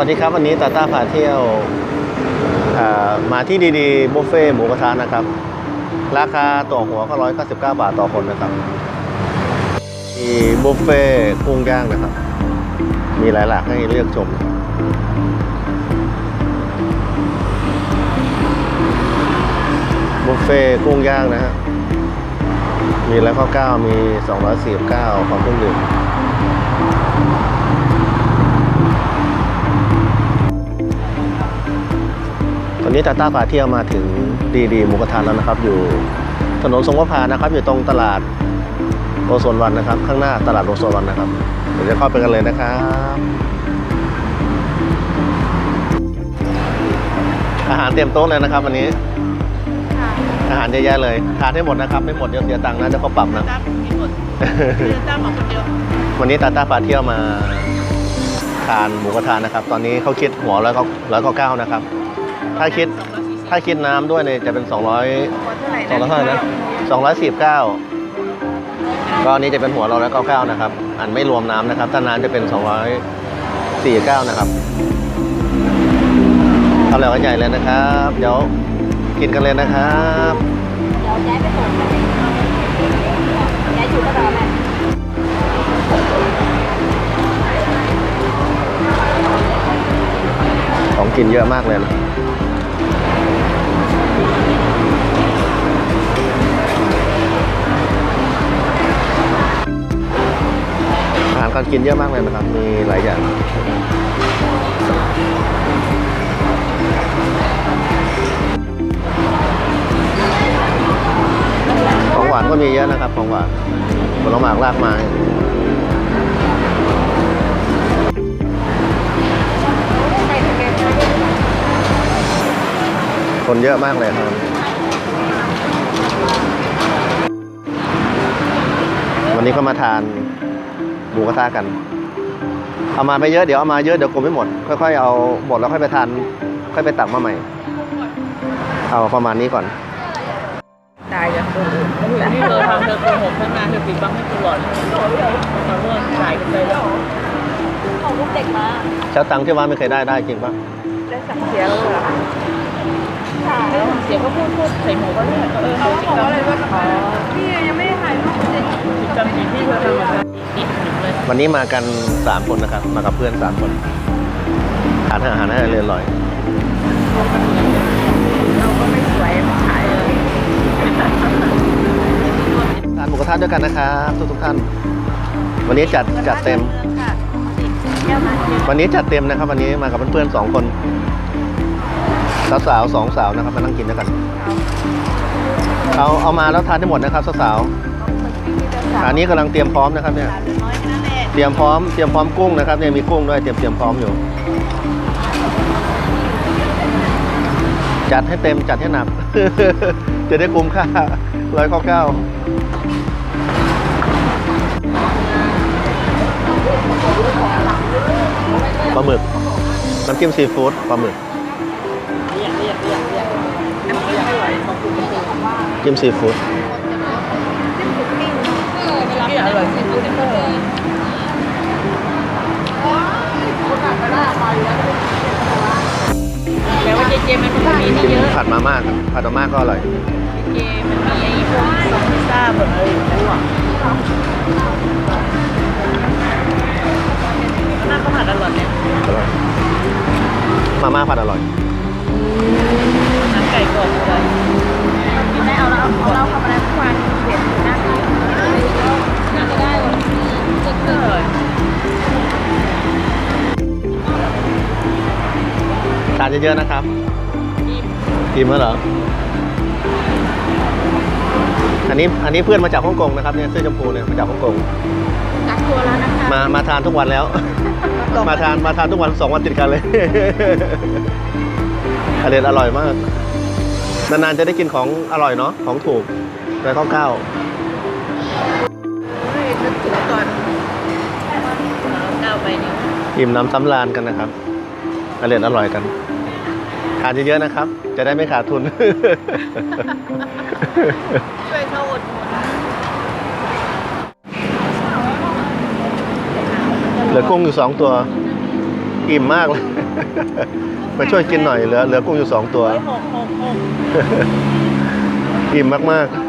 วัสดีครับวันนี้ตาต้าพาเที่ยวมาที่ดีดีบุฟเฟ่หมูกระทะนะครับ ราคาต่อหัวก็ร้อยเก้าสิบเก้าบาทต่อคนนะครับมีบุฟเฟ่กุ้งย่างนะครับ มีหลายหลากให้เลือกชม บุฟเฟ่กุ้งย่างนะฮะมีแล้วข้าวเก้ามีสองร้อยสี่สิบเก้าความเครื่องดื่ม ตอนนี้ตาต้าพาเที่ยวมาถึงดีดีหมูกระทะแล้วนะครับ อยู่ถนนทรงวพานะครับ อยู่ตรงตลาดโอโซนวันนะครับ ข้างหน้าตลาดโอโซนวันนะครับเดี๋ยวจะเข้าไปกันเลยนะครับอาหารเตรียมโต๊ะเลยนะครับ วันนี้ อาหารเยอะแยะเลยทานให้หมดนะครับไม่หมดเดี๋ยวเสียตังค์นะจะเขาปรับนะตั้มกินหมดพี่จะตั้มของคนเดียววันนี้ตาต้าพาเที่ยวมาทานหมูกระทะนะครับ ตอนนี้เขาคิดหัวแล้วก็แล้วก็เก้านะครับ ถ้าคิดถ้าคิดน้ำด้วยเนี่ยจะเป็น 200เท่าไหร่สองร้อยเท่าไหร่นะสองร้อยสิบเก้าก็อันนี้จะเป็นหัวเราแล้วเก้าเก้านะครับ อันไม่รวมน้ำนะครับ ถ้าน้ำจะเป็นสองร้อยสี่เก้านะครับเอาแล้วกันใหญ่เลยนะครับ เดี๋ยวกินกันเลยนะครับ เดี๋ยวย้ายไปส่งกันย้ายอยู่ก็รอแม่ ของกินเยอะมากเลยนะอาหารการกินเยอะมากเลยนะครับ มีหลายอย่างของหวานก็มีเยอะนะครับ ของหวานผลไม้รากไม้ คนเยอะมากเลยครับวันนี้ก็มาทานหมูกระทะกัน เอามาไม่เยอะเดี๋ยวเอามาเยอะเดี๋ยวกลมไม่หมด ค่อยๆเอาหมดแล้วค่อยไปทาน ค่อยไปตักมาใหม่ เอาประมาณนี้ก่อนตายกันคนอื่นนี่เธอทำเธอโกหกตั้งนานเธอปิดบังให้ตลอดมาเมื่อจ่ายกันไปแล้วของลูกเด็กมาเช้าตังค์ที่ว่าไม่เคยได้ได้จริงปะได้สั่งเสียแล้วเหรอค่ะได้สั่ง เสียก็พูดพูดใส่หมูก็ได้เออเขาบอกอะไรว่าพี่ยังไม่ได้ถ่ายรูปเลยจำผิดที่เธอทำมาติดถึงเลยวันนี้มากัน 3 คนนะครับ มากับเพื่อน 3 คนทานอาหารให้เรียนอร่อยเราก็ไม่สวยไม่ขายเลยทานหมูกระทะด้วยกันนะครับทุกทุกๆท่าน วันนี้จัดจัดเต็มค่ะแก้วมาเยอะวันนี้จัดเต็มนะครับ วันนี้มากับเพื่อนๆสองคน สาวๆสองสาวนะครับมานั่งกินด้วยกัน เอาเอามาแล้วทานได้หมดนะครับสาวๆอันนี้กำลังเตรียมพร้อมนะครับเนี่ยน้อยแค่นั้นแหละเตรียมพร้อมเตรียมพร้อมกุ้งนะครับเนี่ยมีกุ้งด้วยเตรียมเตรียมพร้อมอยู่ จัดให้เต็มจัดให้หนักจะได้คุ้มค่าร้อยข้าเก้าปลาหมึกน้ำจิ้มซีฟู้ดปลาหมึก จิ้มซีฟู้ดที่อร่อยที่สุดเลยแต่ว่าเจเจมันก็มีนี่เยอะผัดมาม่าครับผัดมาม่าก็อร่อย เจมันมีไอ้พวกซอสพิซซ่าแบบอะไรอย่างเงี้ยว่ะน่าก็ผัดอร่อยเนี่ยอร่อย มาม่าผัดอร่อยน้ำไก่กรอบเลยกินได้เอา แล้วเอาเราทำอะไรทุกวันเผ็ดน่ากินน่าจะได้วันจะเอเกิดอทานเยอะๆนะครับอิ่มกินแล้วเหรออันนี้อันนี้เพื่อนมาจากฮ่องกงนะครับเนี่ยเสื้อชมพูเนี่ยมาจากฮ่องกงกักตัวแล้วนะคะมามาทานทุกวันแล้ว มาทานมาทานทุกวันสองวันติดกันเลยอร่อยอร่อยมาก นานๆจะได้กินของอร่อยเนาะของถูกแต่ข้าวเก้าเฮ้ยนึกถึงก่อนเราก้าวไปนี่อิ่มน้ำสำราญกันนะครับอร่อยอร่อยกันทานเยอะๆนะครับ จะได้ไม่ขาดทุนช่วยเขาอดทนเหลือกุ้งอยู่สองตัว อิ่มมากเลย มาช่วยกินหน่อยเหลือเหลือกุ้งอยู่สองตัวร้อยหกหกหกอิ่มมากๆ